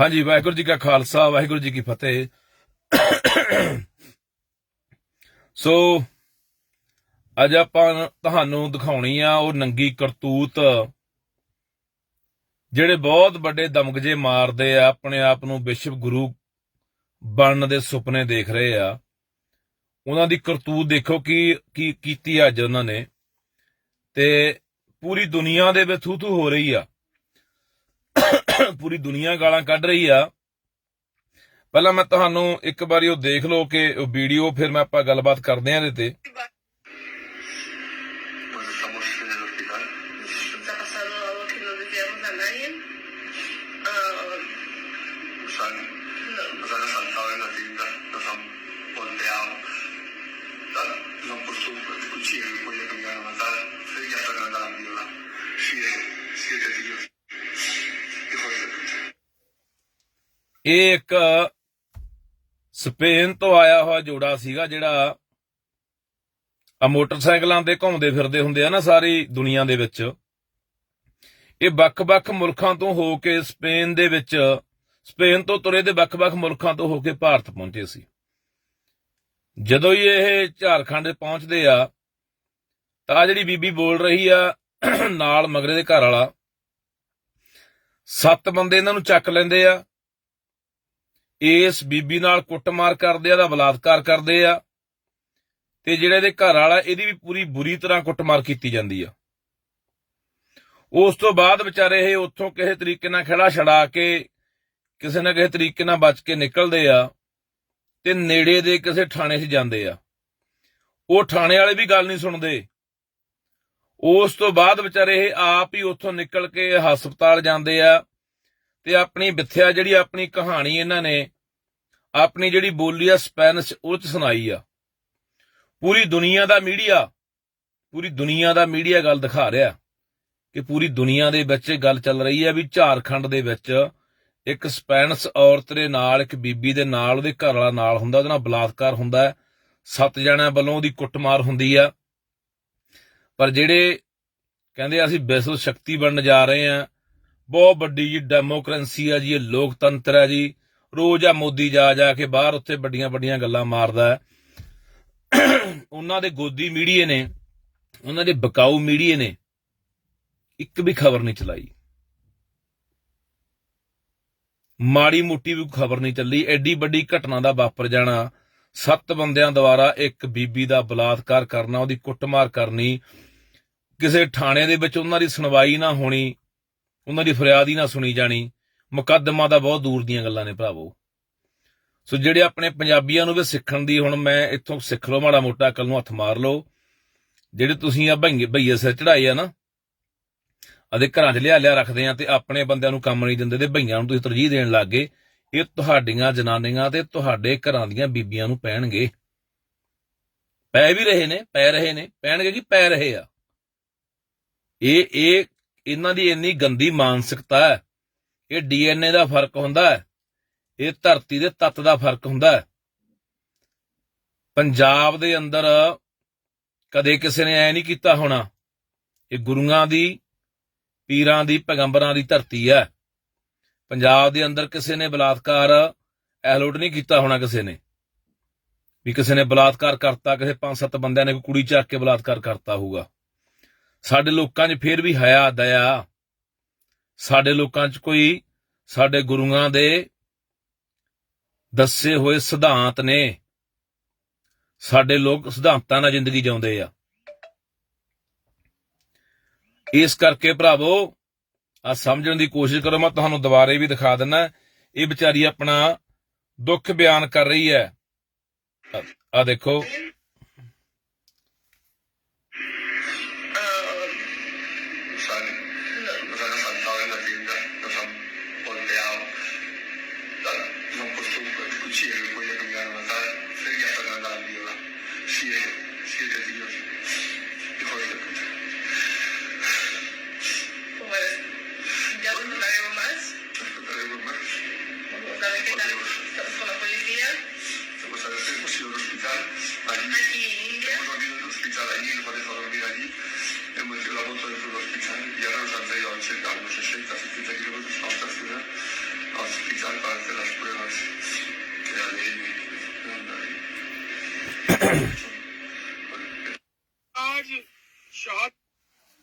ਹਾਂਜੀ, ਵਾਹਿਗੁਰੂ ਜੀ ਕਾ ਖਾਲਸਾ, ਵਾਹਿਗੁਰੂ ਜੀ ਕੀ ਫਤਿਹ। ਸੋ, ਅੱਜ ਆਪਾਂ ਤੁਹਾਨੂੰ ਦਿਖਾਉਣੀ ਆ ਉਹ ਨੰਗੀ ਕਰਤੂਤ, ਜਿਹੜੇ ਬਹੁਤ ਵੱਡੇ ਦਮਗਜੇ ਮਾਰਦੇ ਆ, ਆਪਣੇ ਆਪ ਨੂੰ ਵਿਸ਼ਵ ਗੁਰੂ ਬਣਨ ਦੇ ਸੁਪਨੇ ਦੇਖ ਰਹੇ ਆ। ਉਹਨਾਂ ਦੀ ਕਰਤੂਤ ਦੇਖੋ ਕੀ ਕੀ ਕੀਤੀ ਅੱਜ ਉਹਨਾਂ ਨੇ। ਤੇ ਪੂਰੀ ਦੁਨੀਆ ਦੇ ਵਿੱਚ ਥੂ ਥੂ ਹੋ ਰਹੀ ਆ। ਪੂਰੀ ਦੁਨੀਆ ਗਾਲਾਂ ਕੱਢ ਰਹੀ ਆ। ਪਹਿਲਾਂ ਮੈਂ ਤੁਹਾਨੂੰ ਇੱਕ ਵਾਰੀ ਉਹ ਦੇਖ ਲਓ ਕਿ ਵੀਡੀਓ ਫਿਰ ਮੈਂ ਆਪਾਂ ਗੱਲਬਾਤ ਕਰਦੇ ਆਂ ਇਹਦੇ ਤੇ। ਇਹ ਇੱਕ ਸਪੇਨ ਤੋਂ ਆਇਆ ਹੋਇਆ ਜੋੜਾ ਸੀਗਾ ਜਿਹੜਾ ਆ ਮੋਟਰਸਾਈਕਲਾਂ ਤੇ ਘੁੰਮਦੇ ਫਿਰਦੇ ਹੁੰਦੇ ਆ ਨਾ ਸਾਰੀ ਦੁਨੀਆ ਦੇ ਵਿੱਚ। ਇਹ ਵੱਖ-ਵੱਖ ਮੁਲਕਾਂ ਤੋਂ ਹੋ ਕੇ ਸਪੇਨ ਦੇ ਵਿੱਚ, ਸਪੇਨ ਤੋਂ ਤੁਰੇ ਦੇ ਵੱਖ-ਵੱਖ ਮੁਲਕਾਂ ਤੋਂ ਹੋ ਕੇ ਭਾਰਤ ਪਹੁੰਚੇ ਸੀ। ਜਦੋਂ ਹੀ ਇਹ ਝਾਰਖੰਡ ਪਹੁੰਚਦੇ ਆ, ਤਾਂ ਜਿਹੜੀ ਬੀਬੀ ਬੋਲ ਰਹੀ ਆ, ਨਾਲ ਮਗਰੇ ਦੇ ਘਰ ਵਾਲਾ, ਸੱਤ ਬੰਦੇ ਇਹਨਾਂ ਨੂੰ ਚੱਕ ਲੈਂਦੇ ਆ। ਇਸ ਬੀਬੀ ਨਾਲ ਕੁੱਟਮਾਰ ਕਰਦੇ ਆ, ਦਾ ਬਲਾਤਕਾਰ ਕਰਦੇ ਆ, ਤੇ ਜਿਹੜਾ ਇਹਦੇ ਘਰ ਵਾਲਾ, ਇਹਦੀ ਵੀ ਪੂਰੀ ਬੁਰੀ ਤਰ੍ਹਾਂ ਕੁੱਟਮਾਰ ਕੀਤੀ ਜਾਂਦੀ ਆ। ਉਸ ਤੋਂ ਬਾਅਦ ਵਿਚਾਰੇ ਇਹ ਉੱਥੋਂ ਕਿਸੇ ਤਰੀਕੇ ਨਾਲ ਖੜਾ ਛੜਾ ਕੇ, ਕਿਸੇ ਨਾ ਕਿਸੇ ਤਰੀਕੇ ਨਾਲ ਬਚ ਕੇ ਨਿਕਲਦੇ ਆ, ਤੇ ਨੇੜੇ ਦੇ ਕਿਸੇ ਥਾਣੇ 'ਚ ਜਾਂਦੇ ਆ। ਉਹ ਥਾਣੇ ਵਾਲੇ ਵੀ ਗੱਲ ਨਹੀਂ ਸੁਣਦੇ। ਉਸ ਤੋਂ ਬਾਅਦ ਵਿਚਾਰੇ ਇਹ ਆਪ ਹੀ ਉੱਥੋਂ ਨਿਕਲ ਕੇ ਹਸਪਤਾਲ ਜਾਂਦੇ ਆ ਤੇ ਆਪਣੀ ਵਿਥਿਆ ਜਿਹੜੀ ਆਪਣੀ ਕਹਾਣੀ ਇਹਨਾਂ ਨੇ ਆਪਣੀ ਜਿਹੜੀ ਬੋਲੀ ਆ ਸਪੈਨਿਸ਼, ਉਹ ਚ ਸੁਣਾਈ ਆ। ਪੂਰੀ ਦੁਨੀਆ ਦਾ ਮੀਡੀਆ, ਪੂਰੀ ਦੁਨੀਆ ਦਾ ਮੀਡੀਆ ਗੱਲ ਦਿਖਾ ਰਿਹਾ ਕਿ ਪੂਰੀ ਦੁਨੀਆ ਦੇ ਵਿੱਚ ਇਹ ਗੱਲ ਚੱਲ ਰਹੀ ਹੈ ਵੀ ਝਾਰਖੰਡ ਦੇ ਵਿੱਚ ਇੱਕ ਸਪੈਨਿਸ਼ ਔਰਤ ਦੇ ਨਾਲ, ਇੱਕ ਬੀਬੀ ਦੇ ਨਾਲ, ਉਹਦੇ ਘਰ ਵਾਲਾ ਨਾਲ ਹੁੰਦਾ, ਉਹਦੇ ਨਾਲ ਬਲਾਤਕਾਰ ਹੁੰਦਾ ਹੈ। ਸੱਤ ਜਣਿਆਂ ਵੱਲੋਂ ਉਹਦੀ ਕੁੱਟਮਾਰ ਹੁੰਦੀ ਆ। ਪਰ ਜਿਹੜੇ ਕਹਿੰਦੇ ਅਸੀਂ ਵਿਸ਼ਵ ਸ਼ਕਤੀ ਬਣਨ ਜਾ ਰਹੇ ਆ ਬਹੁਤ ਵੱਡੀ ਜੀ ਡੈਮੋਕ੍ਰੇਸੀ ਆ ਜੀ, ਇਹ ਲੋਕਤੰਤਰ ਹੈ ਜੀ। ਰੋਜ਼ ਆ ਮੋਦੀ ਜਾ ਜਾ ਕੇ ਬਾਹਰ ਉੱਥੇ ਵੱਡੀਆਂ ਵੱਡੀਆਂ ਗੱਲਾਂ ਮਾਰਦਾ ਉਹਨਾਂ ਦੇ ਗੋਦੀ ਮੀਡੀਏ ਨੇ, ਉਹਨਾਂ ਦੇ ਬਕਾਊ ਮੀਡੀਏ ਨੇ ਇੱਕ ਵੀ ਖਬਰ ਨਹੀਂ ਚਲਾਈ। ਮਾੜੀ ਮੋਟੀ ਵੀ ਖਬਰ ਨਹੀਂ ਚੱਲੀ। ਐਡੀ ਵੱਡੀ ਘਟਨਾ ਦਾ ਵਾਪਰ ਜਾਣਾ, ਸੱਤ ਬੰਦਿਆਂ ਦੁਆਰਾ ਇੱਕ ਬੀਬੀ ਦਾ ਬਲਾਤਕਾਰ ਕਰਨਾ, ਉਹਦੀ ਕੁੱਟਮਾਰ ਕਰਨੀ, ਕਿਸੇ ਥਾਣੇ ਦੇ ਵਿੱਚ ਉਹਨਾਂ ਦੀ ਸੁਣਵਾਈ ਨਾ ਹੋਣੀ ਉਹਨਾਂ ਦੀ ਫਰਿਆਦ ਹੀ ਨਾ ਸੁਣੀ ਜਾਣੀ। ਮੁਕੱਦਮਾ ਤਾਂ ਬਹੁਤ ਦੂਰ ਦੀਆਂ ਗੱਲਾਂ ਨੇ ਭਰਾਵੋ। ਸੋ ਜਿਹੜੇ ਆਪਣੇ ਪੰਜਾਬੀਆਂ ਨੂੰ ਵੀ ਸਿੱਖਣ ਦੀ, ਹੁਣ ਮੈਂ ਇੱਥੋਂ ਸਿੱਖ ਲਓ, ਮਾੜਾ ਮੋਟਾ ਅਕਲ ਨੂੰ ਹੱਥ ਮਾਰ ਲਓ। ਜਿਹੜੇ ਤੁਸੀਂ ਆ ਭਈਏ ਭਈਏ ਸਿਰ ਚੜਾਏ ਆ ਨਾ ਅਦੇ ਘਰਾਂ 'ਚ ਲਿਆ ਲਿਆ ਰੱਖਦੇ ਆ ਤੇ ਆਪਣੇ ਬੰਦਿਆਂ ਨੂੰ ਕੰਮ ਨਹੀਂ ਦਿੰਦੇ, ਤੇ ਭਈਆਂ ਨੂੰ ਤੁਸੀਂ ਤਰਜੀਹ ਦੇਣ ਲੱਗੇ ਇਹ ਤੁਹਾਡੀਆਂ ਜਨਾਨੀਆਂ ਤੇ ਤੁਹਾਡੇ ਘਰਾਂ ਦੀਆਂ ਬੀਬੀਆਂ ਨੂੰ ਪੈਣਗੇ। ਪੈ ਵੀ ਰਹੇ ਨੇ, ਪੈ ਰਹੇ ਨੇ, ਪੈਣਗੇ ਕਿ ਪੈ ਰਹੇ ਆ? ਇਹ ਇਹ ਇਹਨਾਂ ਦੀ ਇੰਨੀ ਗੰਦੀ ਮਾਨਸਿਕਤਾ ਹੈ, ਇਹ ਡੀਐਨਏ ਦਾ ਫ਼ਰਕ ਹੁੰਦਾ ਹੈ, ਇਹ ਧਰਤੀ ਦੇ ਤੱਤ ਦਾ ਫ਼ਰਕ ਹੁੰਦਾ ਹੈ। ਪੰਜਾਬ ਦੇ ਅੰਦਰ ਕਦੇ ਕਿਸੇ ਨੇ ਐ ਨਹੀਂ ਕੀਤਾ ਹੋਣਾ, ਇਹ ਗੁਰੂਆਂ ਦੀ, ਪੀਰਾਂ ਦੀ, ਪੈਗੰਬਰਾਂ ਦੀ ਧਰਤੀ ਹੈ। ਪੰਜਾਬ ਦੇ ਅੰਦਰ ਕਿਸੇ ਨੇ ਬਲਾਤਕਾਰ ਐਲੋਟ ਨਹੀਂ ਕੀਤਾ ਹੋਣਾ ਕਿਸੇ ਨੇ। ਵੀ ਕਿਸੇ ਨੇ ਬਲਾਤਕਾਰ ਕਰਤਾ, ਕਿਸੇ ਪੰਜ ਸੱਤ ਬੰਦਿਆਂ ਨੇ ਕੋਈ ਕੁੜੀ ਚੱਕ ਕੇ ਬਲਾਤਕਾਰ ਕਰਤਾ ਹੋਊਗਾ। ਸਾਡੇ ਲੋਕਾਂ 'ਚ ਫੇਰ ਵੀ ਹਯਾ ਦਇਆ। ਸਾਡੇ ਲੋਕਾਂ 'ਚ ਕੋਈ ਸਾਡੇ ਗੁਰੂਆਂ ਦੇ ਦੱਸੇ ਹੋਏ ਸਿਧਾਂਤ ਨੇ। ਸਾਡੇ ਲੋਕ ਸਿਧਾਂਤਾਂ ਨਾਲ ਜ਼ਿੰਦਗੀ ਜਿਉਂਦੇ ਆ। ਇਸ ਕਰਕੇ ਭਰਾਵੋ ਆ ਸਮਝਣ ਦੀ ਕੋਸ਼ਿਸ਼ ਕਰੋ, ਮੈਂ ਤੁਹਾਨੂੰ ਦੁਬਾਰੇ ਵੀ ਦਿਖਾ ਦਿੰਨਾ, ਇਹ ਵਿਚਾਰੀ ਆਪਣਾ ਦੁੱਖ ਬਿਆਨ ਕਰ ਰਹੀ ਹੈ। ਆ ਦੇਖੋ। Un cuchillo y me iban a matar. Está que me andaban viola. Siete, siete tíos. Hijos de puta. pues, ya no hablaremos más. Contaremos más. Ver qué tal estamos con la policía. Pues a veces hemos ido al hospital, allí, Aquí en India. hemos dormido en el hospital allí, nos han dejado dormir allí, hemos hecho la moto dentro del hospital y ahora nos han traído a 80, a unos 60, 70 kilómetros a otra ciudad, al hospital,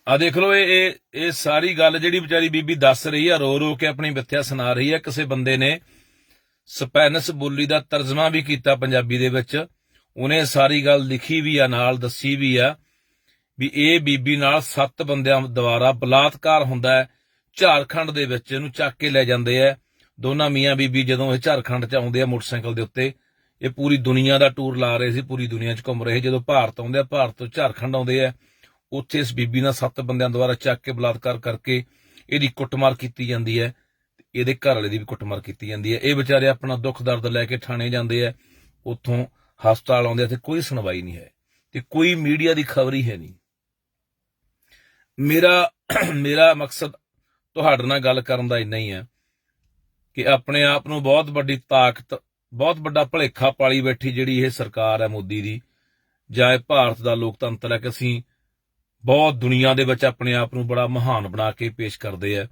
ਆ ਦੇਖ ਲਓ, ਇਹ ਇਹ ਇਹ ਸਾਰੀ ਗੱਲ ਜਿਹੜੀ ਵਿਚਾਰੀ ਬੀਬੀ ਦੱਸ ਰਹੀ ਆ, ਰੋ ਰੋ ਕੇ ਆਪਣੀ ਵਿਥਿਆ ਸੁਣਾ ਰਹੀ ਆ। ਕਿਸੇ ਬੰਦੇ ਨੇ ਸਪੈਨਸ ਬੋਲੀ ਦਾ ਤਰਜਮਾ ਵੀ ਕੀਤਾ ਪੰਜਾਬੀ ਦੇ ਵਿੱਚ। ਉਹਨੇ ਸਾਰੀ ਗੱਲ ਲਿਖੀ ਵੀ ਆ, ਨਾਲ ਦੱਸੀ ਵੀ ਆ ਵੀ ਇਹ ਬੀਬੀ ਨਾਲ ਸੱਤ ਬੰਦਿਆਂ ਦੁਆਰਾ ਬਲਾਤਕਾਰ ਹੁੰਦਾ ਹੈ। ਝਾਰਖੰਡ ਦੇ ਵਿੱਚ ਇਹਨੂੰ ਚੱਕ ਕੇ ਲੈ ਜਾਂਦੇ ਆ। ਦੋਨਾਂ ਮੀਆਂ ਬੀਬੀ ਜਦੋਂ ਇਹ ਝਾਰਖੰਡ ਚ ਆਉਂਦੇ ਆ ਮੋਟਰਸਾਈਕਲ ਦੇ ਉੱਤੇ, ਇਹ ਪੂਰੀ ਦੁਨੀਆ ਦਾ ਟੂਰ ਲਾ ਰਹੇ ਸੀ, ਪੂਰੀ ਦੁਨੀਆ 'ਚ ਘੁੰਮ ਰਹੇ ਜਦੋਂ ਭਾਰਤ ਆਉਂਦੇ ਆ, ਭਾਰਤ ਤੋਂ ਝਾਰਖੰਡ ਆਉਂਦੇ ਆ, ਉੱਥੇ ਇਸ ਬੀਬੀ ਨਾਲ ਸੱਤ ਬੰਦਿਆਂ ਦੁਆਰਾ ਚੱਕ ਕੇ ਬਲਾਤਕਾਰ ਕਰਕੇ ਇਹਦੀ ਕੁੱਟਮਾਰ ਕੀਤੀ ਜਾਂਦੀ ਹੈ ਇਹਦੇ ਘਰ ਵਾਲੇ ਦੀ ਵੀ ਕੁੱਟਮਾਰ ਕੀਤੀ ਜਾਂਦੀ ਹੈ। ਇਹ ਵਿਚਾਰੇ ਆਪਣਾ ਦੁੱਖ ਦਰਦ ਲੈ ਕੇ ਥਾਣੇ ਜਾਂਦੇ ਆ, ਉੱਥੋਂ ਹਸਪਤਾਲ ਆਉਂਦੇ ਆ, ਤੇ ਕੋਈ ਸੁਣਵਾਈ ਨਹੀਂ ਹੈ, ਤੇ ਕੋਈ ਮੀਡੀਆ ਦੀ ਖਬਰ ਹੀ ਹੈ ਨਹੀਂ। ਮੇਰਾ ਮੇਰਾ ਮਕਸਦ ਤੁਹਾਡੇ ਨਾਲ ਗੱਲ ਕਰਨ ਦਾ ਇੰਨਾ ਹੀ ਹੈ। ਕਿ ਆਪਣੇ ਆਪ ਨੂੰ ਬਹੁਤ ਵੱਡੀ ਤਾਕਤ, ਬਹੁਤ ਵੱਡਾ ਭਲੇਖਾ ਪਾਲੀ ਬੈਠੀ ਜਿਹੜੀ ਇਹ ਸਰਕਾਰ ਹੈ ਮੋਦੀ ਦੀ। ਜਾਂ ਇਹ ਭਾਰਤ ਦਾ ਲੋਕਤੰਤਰ ਹੈ ਕਿ ਅਸੀਂ ਬਹੁਤ ਦੁਨੀਆ ਦੇ ਵਿੱਚ ਆਪਣੇ ਆਪ ਨੂੰ ਬੜਾ ਮਹਾਨ ਬਣਾ ਕੇ ਪੇਸ਼ ਕਰਦੇ ਆ।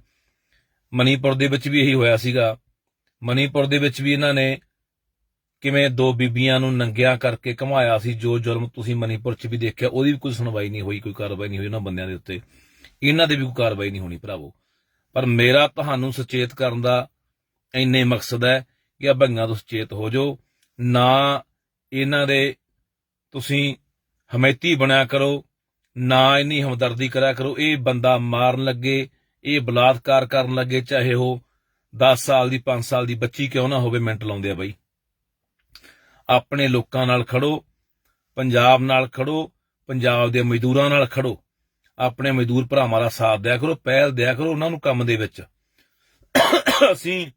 ਮਨੀਪੁਰ ਦੇ ਵਿੱਚ ਵੀ ਇਹੀ ਹੋਇਆ ਸੀਗਾ। ਮਨੀਪੁਰ ਦੇ ਵਿੱਚ ਵੀ ਇਹਨਾਂ ਨੇ ਕਿਵੇਂ ਦੋ ਬੀਬੀਆਂ ਨੂੰ ਨੰਗਿਆਂ ਕਰਕੇ ਘਮਾਇਆ ਸੀ। ਜੋ ਜ਼ੁਲਮ ਤੁਸੀਂ ਮਨੀਪੁਰ 'ਚ ਵੀ ਦੇਖਿਆ, ਉਹਦੀ ਵੀ ਕੋਈ ਸੁਣਵਾਈ ਨਹੀਂ ਹੋਈ, ਕੋਈ ਕਾਰਵਾਈ ਨਹੀਂ ਹੋਈ ਉਹਨਾਂ ਬੰਦਿਆਂ ਦੇ ਉੱਤੇ। ਇਹਨਾਂ ਦੇ ਵੀ ਕੋਈ ਕਾਰਵਾਈ ਨਹੀਂ ਹੋਣੀ, ਭਰਾਵੋ। ਪਰ ਮੇਰਾ ਤੁਹਾਨੂੰ ਸੁਚੇਤ ਕਰਨ ਦਾ ਇੰਨੇ ਮਕਸਦ ਹੈ ਕਿ ਆ ਭੰਗਾਂ ਤੋਂ ਸੁਚੇਤ ਹੋ ਜਾਓ। ਨਾ ਇਹਨਾਂ ਦੇ ਤੁਸੀਂ ਹਮੈਤੀ ਬਣਿਆ ਕਰੋ, ਨਾ ਇੰਨੀ ਹਮਦਰਦੀ ਕਰਿਆ ਕਰੋ। ਇਹ ਬੰਦਾ ਮਾਰਨ ਲੱਗੇ, ਇਹ ਬਲਾਤਕਾਰ ਕਰਨ ਲੱਗੇ, ਚਾਹੇ ਉਹ 10 ਸਾਲ ਦੀ 5 ਸਾਲ ਦੀ ਬੱਚੀ ਕਿਉਂ ਨਾ ਹੋਵੇ, ਮਿੰਟ ਲਾਉਂਦੇ ਆ ਬਾਈ। ਆਪਣੇ ਲੋਕਾਂ ਨਾਲ ਖੜੋ, ਪੰਜਾਬ ਨਾਲ ਖੜੋ, ਪੰਜਾਬ ਦੇ ਮਜ਼ਦੂਰਾਂ ਨਾਲ ਖੜੋ। ਆਪਣੇ ਮਜ਼ਦੂਰ ਭਰਾਵਾਂ ਦਾ ਸਾਥ ਦਿਆ ਕਰੋ ਪਹਿਲ ਦਿਆ ਕਰੋ ਉਹਨਾਂ ਨੂੰ ਕੰਮ ਦੇ ਵਿੱਚ। ਅਸੀਂ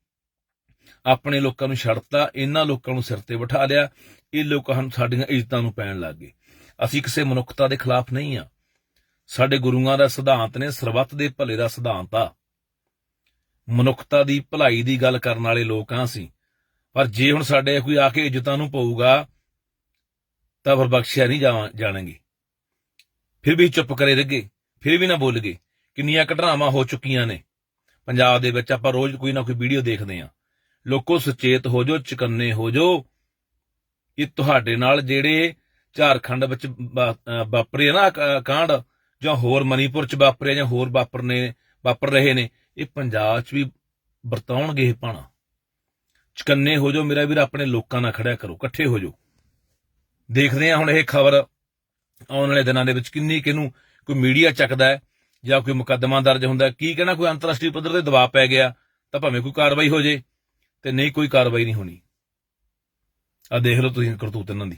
ਆਪਣੇ ਲੋਕਾਂ ਨੂੰ ਛੱਡਤਾ, ਇਹਨਾਂ ਲੋਕਾਂ ਨੂੰ ਸਿਰ ਤੇ ਬਿਠਾ ਲਿਆ, ਇਹ ਲੋਕ ਹਨ ਸਾਡੀਆਂ ਇੱਜ਼ਤਾਂ ਨੂੰ ਪੈਣ ਲੱਗ ਗਏ। ਅਸੀਂ ਕਿਸੇ ਮਨੁੱਖਤਾ ਦੇ ਖਿਲਾਫ ਨਹੀਂ ਆ ਸਾਡੇ ਗੁਰੂਆਂ ਦਾ ਸਿਧਾਂਤ ਨੇ ਸਰਬੱਤ ਦੇ ਭਲੇ ਦਾ ਸਿਧਾਂਤ ਆ। ਮਨੁੱਖਤਾ ਦੀ ਭਲਾਈ ਦੀ ਗੱਲ ਕਰਨ ਵਾਲੇ ਲੋਕ ਆ ਅਸੀਂ। ਪਰ ਜੇ ਹੁਣ ਸਾਡੇ ਕੋਈ ਆ ਕੇ ਇੱਜ਼ਤਾਂ ਨੂੰ ਪਊਗਾ, ਤਾਂ ਫਿਰ ਬਖਸ਼ਿਆ ਨਹੀਂ ਜਾਵਾਂ, ਜਾਣਗੇ। ਫਿਰ ਵੀ ਚੁੱਪ ਕਰੇ ਰਹਿਗੇ ਫਿਰ ਵੀ ਨਾ ਬੋਲ ਗਏ ਕਿੰਨੀਆਂ ਘਟਨਾਵਾਂ ਹੋ ਚੁੱਕੀਆਂ ਨੇ। ਪੰਜਾਬ ਦੇ ਵਿੱਚ ਆਪਾਂ ਰੋਜ਼ ਕੋਈ ਨਾ ਕੋਈ ਵੀਡੀਓ ਦੇਖਦੇ ਆ ਲੋਕੋ ਸੁਚੇਤ ਹੋ ਜਾਓ ਚਕੰਨੇ ਹੋ ਜਾਓ ਇਹ ਤੁਹਾਡੇ ਨਾਲ ਜਿਹੜੇ ਝਾਰਖੰਡ ਵਿੱਚ ਵਾ- ਵਾਪਰੇ ਆ ਨਾ ਕਾਂਡ, ਜਾਂ ਹੋਰ ਮਨੀਪੁਰ ਚ ਵਾਪਰੇ ਜਾਂ ਹੋਰ ਵਾਪਰਨੇ ਵਾਪਰ ਰਹੇ ਨੇ, ਇਹ ਪੰਜਾਬ ਚ ਵੀ ਵਰਤਾਉਣਗੇ ਇਹ ਪਾਣਾ। ਚਕੰਨੇ ਹੋ ਜਾਓ ਮੇਰਾ ਵੀਰ, ਆਪਣੇ ਲੋਕਾਂ ਨਾਲ ਖੜਿਆ ਕਰੋ, ਇਕੱਠੇ ਹੋ ਜਾਓ ਦੇਖਦੇ ਆ ਹੁਣ ਇਹ ਖਬਰ ਆਉਣ ਵਾਲੇ ਦਿਨਾਂ ਦੇ ਵਿੱਚ ਕਿੰਨੀ ਕਿਨੂੰ ਕੋਈ ਮੀਡੀਆ ਚੱਕਦਾ ਹੈ, ਜਾਂ ਕੋਈ ਮੁਕੱਦਮਾ ਦਰਜ ਹੁੰਦਾ ਕੀ ਕਹਿਣਾ, ਕੋਈ ਅੰਤਰਰਾਸ਼ਟਰੀ ਪੱਧਰ ਤੇ ਦਬਾਅ ਪੈ ਗਿਆ, ਤਾਂ ਭਾਵੇਂ ਕੋਈ ਕਾਰਵਾਈ ਹੋ ਜੇ। ਤੇ ਨਹੀਂ ਕੋਈ ਕਾਰਵਾਈ ਨਹੀਂ ਹੋਣੀ। ਆ ਦੇਖ ਲਓ ਤੁਸੀਂ ਕਰਤੂਤ ਇਹਨਾਂ ਦੀ।